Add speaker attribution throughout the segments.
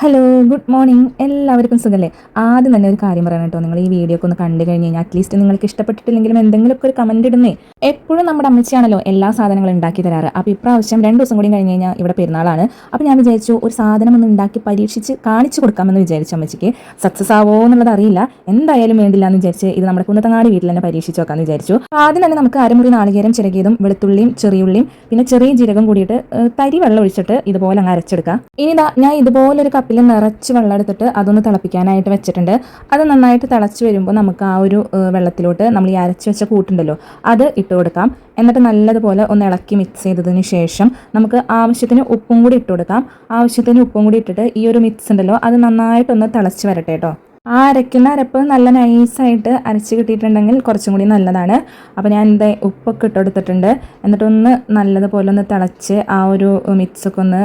Speaker 1: Hello good morning എല്ലാവർക്കും സുഖല്ലേ? ആദ്യം തന്നെ ഒരു കാര്യം പറയണം കേട്ടോ. നിങ്ങൾ ഈ വീഡിയോ ഒക്കെ ഒന്ന് കണ്ടു കഴിഞ്ഞ് കഴിഞ്ഞാൽ അറ്റ്ലീസ്റ്റ് നിങ്ങൾക്ക് ഇഷ്ടപ്പെട്ടിട്ടില്ലെങ്കിലും എന്തെങ്കിലുമൊക്കെ ഒരു കമന്റ് ഇടുന്നേ. എപ്പോഴും നമ്മുടെ അമ്മച്ചിയാണല്ലോ എല്ലാ സാധനങ്ങളും ഉണ്ടാക്കി തരാറ്. അപ്പോൾ ഇപ്രാവശ്യം രണ്ട് ദിവസം കൂടി കഴിഞ്ഞ് കഴിഞ്ഞാൽ ഇവിടെ പെരുന്നാളാണ്. അപ്പോൾ ഞാൻ വിചാരിച്ചു ഒരു സാധനം ഒന്ന് ഉണ്ടാക്കി പരീക്ഷിച്ച് കാണിച്ചു കൊടുക്കാമെന്ന് വിചാരിച്ചു അമ്മച്ചിക്ക്. സക്സസ് ആവോ എന്നുള്ളത് അറിയില്ല. എന്തായാലും വേണ്ടില്ല എന്ന് വിചാരിച്ച് ഇത് നമ്മുടെ കുന്നത്തങ്ങാടി വീട്ടിൽ തന്നെ പരീക്ഷിച്ച് നോക്കാമെന്ന് വിചാരിച്ചു. ആദ്യം തന്നെ നമുക്ക് അരമുറി നാളികേരം ചിരകിയതും വെളുത്തുള്ളിയും ചെറിയുള്ളിയും പിന്നെ ചെറിയ ജീരകം കൂടിയിട്ട് തരി വെള്ളം ഒഴിച്ചിട്ട് ഇതുപോലെ അങ്ങ് അരച്ചെടുക്കാം. ഇനി ഞാൻ ഇതുപോലെ ഒരു കപ്പിൽ നിറച്ച് വെള്ളം എടുത്തിട്ട് അതൊന്ന് തിളപ്പിക്കാനായിട്ട് വെച്ചിട്ടുണ്ട്. അത് നന്നായിട്ട് തിളച്ച് വരുമ്പോൾ നമുക്ക് ആ ഒരു വെള്ളത്തിലോട്ട് നമ്മൾ ഈ അരച്ച് വെച്ച കൂട്ടുണ്ടല്ലോ അത് ഇട്ട് കൊടുക്കാം. എന്നിട്ട് നല്ലതുപോലെ ഒന്ന് ഇളക്കി മിക്സ് ചെയ്തതിന് ശേഷം നമുക്ക് ആവശ്യത്തിന് ഉപ്പും കൂടി ഇട്ട് കൊടുക്കാം. ആവശ്യത്തിന് ഉപ്പും കൂടി ഇട്ടിട്ട് ഈ ഒരു മിക്സ് ഉണ്ടല്ലോ അത് നന്നായിട്ടൊന്ന് തിളച്ച് വരട്ടെ കേട്ടോ ആ അരയ്ക്കുന്ന അരപ്പ് നല്ല നൈസായിട്ട് അരച്ച് കിട്ടിയിട്ടുണ്ടെങ്കിൽ കുറച്ചും കൂടി നല്ലതാണ്. അപ്പോൾ ഞാൻ എന്താ ഉപ്പൊക്കെ ഇട്ട് കൊടുത്തിട്ടുണ്ട്. എന്നിട്ടൊന്ന് നല്ലതുപോലെ ഒന്ന് തിളച്ച് ആ ഒരു മിക്സൊക്കെ ഒന്ന്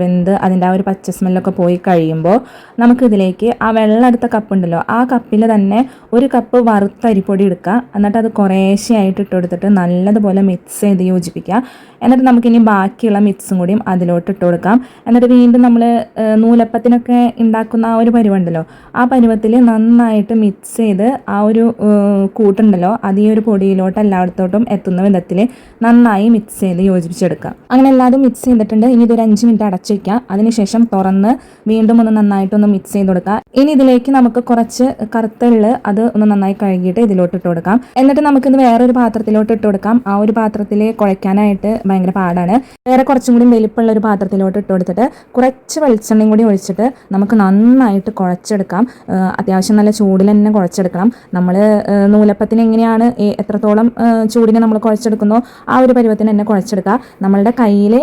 Speaker 1: വെന്ത് അതിന്റെ ആ ഒരു പച്ച സ്മെല്ലൊക്കെ പോയി കഴിയുമ്പോൾ നമുക്കിതിലേക്ക് ആ വെള്ളം എടുത്ത കപ്പ് ഉണ്ടല്ലോ ആ കപ്പിൽ തന്നെ ഒരു കപ്പ് വറുത്ത അരിപ്പൊടി എടുക്കുക. എന്നിട്ട് അത് കുറേശ്ശെയായിട്ട് ഇട്ട് കൊടുത്തിട്ട് നല്ലതുപോലെ മിക്സ് ചെയ്ത് യോജിപ്പിക്കുക. എന്നിട്ട് നമുക്കിനി ബാക്കിയുള്ള മിക്സും കൂടിയും അതിലോട്ട് ഇട്ട് കൊടുക്കാം. എന്നിട്ട് വീണ്ടും നമ്മൾ നൂലപ്പത്തിനൊക്കെ ഉണ്ടാക്കുന്ന ആ ഒരു പരിവുണ്ടല്ലോ ആ പരുവത്തിൽ നന്നായിട്ട് മിക്സ് ചെയ്ത് ആ ഒരു കൂട്ടുണ്ടല്ലോ അത് ഈ ഒരു പൊടിയിലോട്ട് എല്ലായിടത്തോട്ടും എത്തുന്ന വിധത്തിൽ നന്നായി മിക്സ് ചെയ്ത് യോജിപ്പിച്ചെടുക്കുക അങ്ങനെ എല്ലാതും മിക്സ് ചെയ്തിട്ടുണ്ട് ഇനി ഇതൊരു അഞ്ച് മിനിറ്റ് അടച്ചു വയ്ക്കുക അതിനുശേഷം തുറന്ന് വീണ്ടും ഒന്ന് നന്നായിട്ടൊന്ന് മിക്സ് ചെയ്ത് കൊടുക്കുക ഇനി ഇതിലേക്ക് നമുക്ക് കുറച്ച് കറുത്തള്ള് അത് ഒന്ന് നന്നായി കഴുകിയിട്ട് ഇതിലോട്ട് ഇട്ട് കൊടുക്കാം എന്നിട്ട് നമുക്കിത് വേറൊരു പാത്രത്തിലോട്ട് ഇട്ട് കൊടുക്കാം ആ ഒരു പാത്രത്തിൽ കുഴയ്ക്കാനായിട്ട് ഭയങ്കര പാടാണ് വേറെ കുറച്ചും കൂടി വലിപ്പമുള്ള ഒരു പാത്രത്തിലോട്ട് ഇട്ട് കൊടുത്തിട്ട് കുറച്ച് വെളിച്ചെണ്ണയും കൂടി ഒഴിച്ചിട്ട് നമുക്ക് നന്നായിട്ട് കുഴച്ചെടുക്കാം അത്യാവശ്യം നല്ല ചൂടിൽ തന്നെ കുഴച്ചെടുക്കണം. നമ്മൾ നൂലപ്പത്തിന് എങ്ങനെയാണ് എത്രത്തോളം ചൂടിനെ നമ്മൾ കുഴച്ചെടുക്കുന്നോ ആ ഒരു പരുവത്തിന് തന്നെ കുഴച്ചെടുക്കുക. നമ്മളുടെ കയ്യിൽ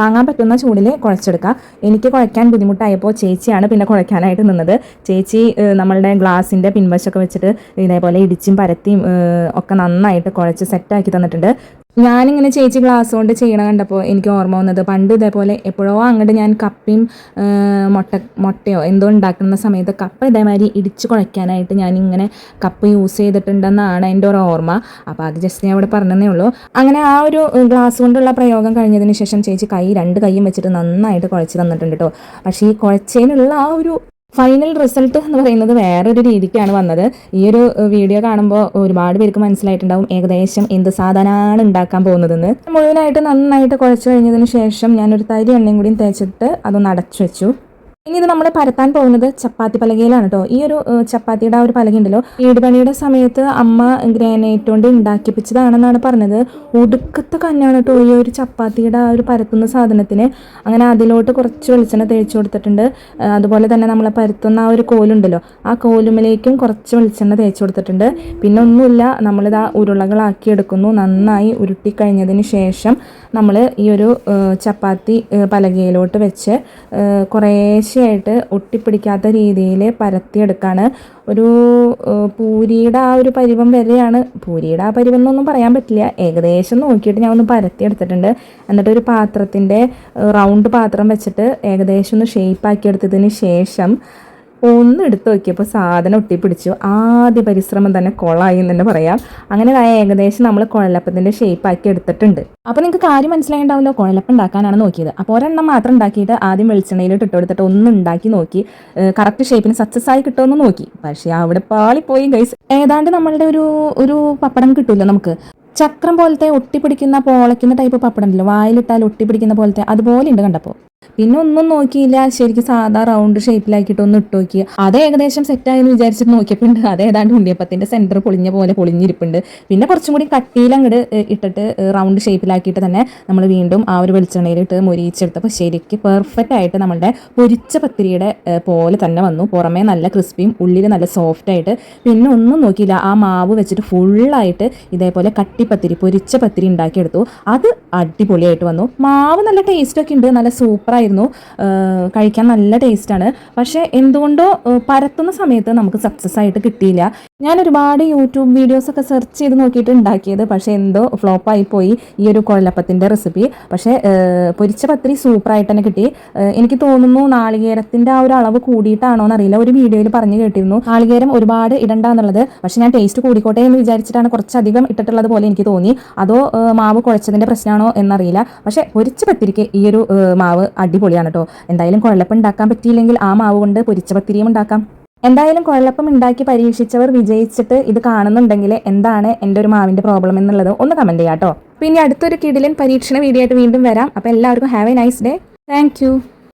Speaker 1: താങ്ങാൻ പറ്റുന്ന ചൂടിൽ കുഴച്ചെടുക്കുക. എനിക്ക് കുഴക്കാൻ ബുദ്ധിമുട്ടായപ്പോൾ ചേച്ചിയാണ് പിന്നെ കുഴയ്ക്കാനായിട്ട് നിന്നത്. ചേച്ചി നമ്മളുടെ ഗ്ലാസിന്റെ പിൻവശമൊക്കെ വെച്ചിട്ട് ഇതേപോലെ ഇടിച്ചും പരത്തിയും ഒക്കെ നന്നായിട്ട് കുഴച്ച് സെറ്റാക്കി തന്നിട്ടുണ്ട്. ഞാനിങ്ങനെ ചേച്ചി ഗ്ലാസ് കൊണ്ട് ചെയ്യണ കണ്ടപ്പോൾ എനിക്ക് ഓർമ്മ വന്നത് പണ്ട് ഇതേപോലെ എപ്പോഴോ അങ്ങോട്ട് ഞാൻ കപ്പയും മുട്ട മുട്ടയോ എന്തോ ഉണ്ടാക്കുന്ന സമയത്ത് കപ്പ ഇതേമാതിരി ഇടിച്ച് കുഴയ്ക്കാനായിട്ട് ഞാനിങ്ങനെ കപ്പ് യൂസ് ചെയ്തിട്ടുണ്ടെന്നാണ് എന്റെ ഒരു ഓർമ്മ. അപ്പോൾ അത് ജസ്റ്റ് ഞാൻ ഇവിടെ പറഞ്ഞതേ ഉള്ളൂ. അങ്ങനെ ആ ഒരു ഗ്ലാസ് കൊണ്ടുള്ള പ്രയോഗം കഴിഞ്ഞതിന് ശേഷം ചേച്ചി കൈ രണ്ട് കൈയും വെച്ചിട്ട് നന്നായിട്ട് കുഴച്ച് തന്നിട്ടുണ്ട് കേട്ടോ പക്ഷേ ഈ കുഴച്ചതിനുള്ള ആ ഒരു ഫൈനൽ റിസൾട്ട് എന്ന് പറയുന്നത് വേറൊരു രീതിക്കാണ് വന്നത്. ഈ ഒരു വീഡിയോ കാണുമ്പോൾ ഒരുപാട് പേർക്ക് മനസ്സിലായിട്ടുണ്ടാവും ഏകദേശം എന്ത് സാധനമാണ് ഉണ്ടാക്കാൻ പോകുന്നതെന്ന്. മുഴുവനായിട്ട് നന്നായിട്ട് കുഴച്ച് കഴിഞ്ഞതിന് ശേഷം ഞാനൊരു തരി എണ്ണയും കൂടി തേച്ചിട്ട് അതൊന്ന് അടച്ചു വെച്ചു. ഇനി ഇത് നമ്മൾ പരത്താൻ പോകുന്നത് ചപ്പാത്തി പലകയിലാണ് കേട്ടോ ഈ ഒരു ചപ്പാത്തിയുടെ ആ ഒരു പലക ഉണ്ടല്ലോ വീട് പണിയുടെ സമയത്ത് അമ്മ ഗ്രാനൈറ്റ് കൊണ്ട് ഉണ്ടാക്കിപ്പിച്ചതാണെന്നാണ് പറഞ്ഞത്. ഒടുക്കത്തെ കന്നാണ് കേട്ടോ ഈ ഒരു ചപ്പാത്തിയുടെ ആ ഒരു പരത്തുന്ന സാധനത്തിന്. അങ്ങനെ അതിലോട്ട് കുറച്ച് വെളിച്ചെണ്ണ തേച്ച് കൊടുത്തിട്ടുണ്ട്. അതുപോലെ തന്നെ നമ്മൾ പരത്തുന്ന ആ ഒരു കോലുണ്ടല്ലോ ആ കോലുമിലേക്കും കുറച്ച് വെളിച്ചെണ്ണ തേച്ച് കൊടുത്തിട്ടുണ്ട്. പിന്നെ ഒന്നുമില്ല നമ്മളിതാ ഉരുളകളാക്കി എടുക്കുന്നു. നന്നായി ഉരുട്ടി കഴിഞ്ഞതിന് ശേഷം നമ്മൾ ഈ ഒരു ചപ്പാത്തി പലകയിലോട്ട് വെച്ച് ഏഹ്, കുറേശ്ശെയായിട്ട് ഒട്ടിപ്പിടിക്കാത്ത രീതിയിൽ പരത്തിയെടുക്കാണ്. ഒരു പൂരിയുടെ ആ ഒരു പരിവം വരെയാണ്. പൂരിയുടെ ആ പരിവം എന്നൊന്നും പറയാൻ പറ്റില്ല. ഏകദേശം നോക്കിയിട്ട് ഞാൻ ഒന്ന് പരത്തിയെടുത്തിട്ടുണ്ട്. എന്നിട്ട് ഒരു പാത്രത്തിന്റെ റൗണ്ട് പാത്രം വെച്ചിട്ട് ഏകദേശം ഒന്ന് ഷേപ്പാക്കി എടുത്തതിന് ശേഷം ഒന്ന് എടുത്തു നോക്കിയപ്പോൾ സാധനം ഒട്ടിപ്പിടിച്ചു. ആദ്യ പരിശ്രമം തന്നെ കൊളായി എന്ന് തന്നെ പറയാം. അങ്ങനെ ഏകദേശം നമ്മൾ കുഴലപ്പത്തിന്റെ ഷേപ്പാക്കി എടുത്തിട്ടുണ്ട്. അപ്പോൾ നിങ്ങൾക്ക് കാര്യം മനസ്സിലായിണ്ടാവുമല്ലോ കുഴലപ്പം ഉണ്ടാക്കാനാണ് നോക്കിയത്. അപ്പോൾ ഒരെണ്ണം മാത്രം ഉണ്ടാക്കിയിട്ട് ആദ്യം വെളിച്ചെണ്ണയിലോട്ട് ഇട്ട് കൊടുത്തിട്ട് ഒന്ന് ഉണ്ടാക്കി നോക്കി. കറക്റ്റ് ഷേപ്പിന് സക്സസ് ആയി കിട്ടുമെന്ന് നോക്കി. പക്ഷേ അവിടെ പാളിപ്പോയി ഗൈസ് ഏതാണ്ട് നമ്മളുടെ ഒരു ഒരു പപ്പടം കിട്ടില്ല നമുക്ക്? ചക്രം പോലത്തെ ഒട്ടിപ്പിടിക്കുന്ന പോളയ്ക്കുന്ന ടൈപ്പ് പപ്പടം ഉണ്ടല്ലോ വായിലിട്ടാൽ ഒട്ടിപ്പിടിക്കുന്ന പോലത്തെ അതുപോലെ ഉണ്ട് കണ്ടപ്പോൾ പിന്നെ ഒന്നും നോക്കിയില്ല. ശരിക്കും സാധാ റൗണ്ട് ഷേപ്പിലാക്കിയിട്ട് ഒന്ന് ഇട്ട് നോക്കി. അത് ഏകദേശം സെറ്റായെന്ന് വിചാരിച്ചിട്ട് നോക്കിയപ്പോൾ അത് ഏതാണ്ട് ഉണ്ണിയപ്പത്തിന്റെ സെന്റർ പൊളിഞ്ഞ പോലെ പൊളിഞ്ഞിരിപ്പുണ്ട്. പിന്നെ കുറച്ചും കൂടി കട്ടിയിൽ ഇട്ടിട്ട് റൗണ്ട് ഷേപ്പിലാക്കിയിട്ട് തന്നെ നമ്മൾ വീണ്ടും ആ ഒരു വെളിച്ചെണ്ണയിലിട്ട് മുരിയിച്ചെടുത്തപ്പോൾ ശരിക്കും പെർഫെക്റ്റ് ആയിട്ട് നമ്മളുടെ പൊരിച്ച പത്തിരിയുടെ പോലെ തന്നെ വന്നു. പുറമേ നല്ല ക്രിസ്പിയും ഉള്ളിൽ നല്ല സോഫ്റ്റ് ആയിട്ട്. പിന്നെ ഒന്നും നോക്കിയില്ല. ആ മാവ് വെച്ചിട്ട് ഫുള്ളായിട്ട് ഇതേപോലെ കട്ടിപ്പത്തിരി പൊരിച്ച പത്തിരി ഉണ്ടാക്കിയെടുത്തു. അത് അടിപൊളിയായിട്ട് വന്നു. മാവ് നല്ല ടേസ്റ്റ് ഒക്കെ ഉണ്ട്. നല്ല സൂപ്പറായിരുന്നു കഴിക്കാൻ നല്ല ടേസ്റ്റാണ് പക്ഷേ എന്തുകൊണ്ടോ പരത്തുന്ന സമയത്ത് നമുക്ക് സക്സസ് ആയിട്ട് കിട്ടിയില്ല. ഞാൻ ഒരുപാട് യൂട്യൂബ് വീഡിയോസ് ഒക്കെ സെർച്ച് ചെയ്ത് നോക്കിയിട്ട് ഉണ്ടാക്കിയത്. പക്ഷേ എന്തോ ഫ്ലോപ്പായി പോയി ഈ ഒരു കുഴലപ്പത്തിന്റെ റെസിപ്പി പക്ഷേ പൊരിച്ച പത്തിരി സൂപ്പറായിട്ട് തന്നെ കിട്ടി. എനിക്ക് തോന്നുന്നു നാളികേരത്തിന്റെ ആ ഒരു അളവ് കൂടിയിട്ടാണോ എന്നറിയില്ല. ഒരു വീഡിയോയിൽ പറഞ്ഞു കേട്ടിരുന്നു. നാളികേരം ഒരുപാട് ഇടണ്ട എന്നുള്ളത് പക്ഷേ ഞാൻ ടേസ്റ്റ് കൂടിക്കോട്ടെ എന്ന് വിചാരിച്ചിട്ടാണ് കുറച്ചധികം ഇട്ടിട്ടുള്ളത് പോലെ എനിക്ക് തോന്നി. അതോ മാവ് കുഴച്ചതിന്റെ പ്രശ്നമാണോ എന്നറിയില്ല. പക്ഷേ പൊരിച്ച പത്തിരിക്ക് ഈ ഒരു മാവ് അടിപൊളിയാണ് കേട്ടോ എന്തായാലും കുഴലപ്പം ഉണ്ടാക്കാൻ പറ്റിയില്ലെങ്കിൽ ആ മാവ് കൊണ്ട് പൊരിച്ച പത്തിരിയും ഉണ്ടാക്കാം. എന്തായാലും കുഴലപ്പം ഉണ്ടാക്കി പരീക്ഷിച്ചവർ വിജയിച്ചിട്ട് ഇത് കാണുന്നുണ്ടെങ്കിൽ എന്താണ് എന്റെ ഒരു മാവിന്റെ പ്രോബ്ലം എന്നുള്ളത് ഒന്ന് കമന്റ് ചെയ്യാം കേട്ടോ പിന്നെ അടുത്തൊരു കിടിലൻ പരീക്ഷണ വീഡിയോ ആയിട്ട് വീണ്ടും വരാം. അപ്പോൾ എല്ലാവർക്കും have a nice day thank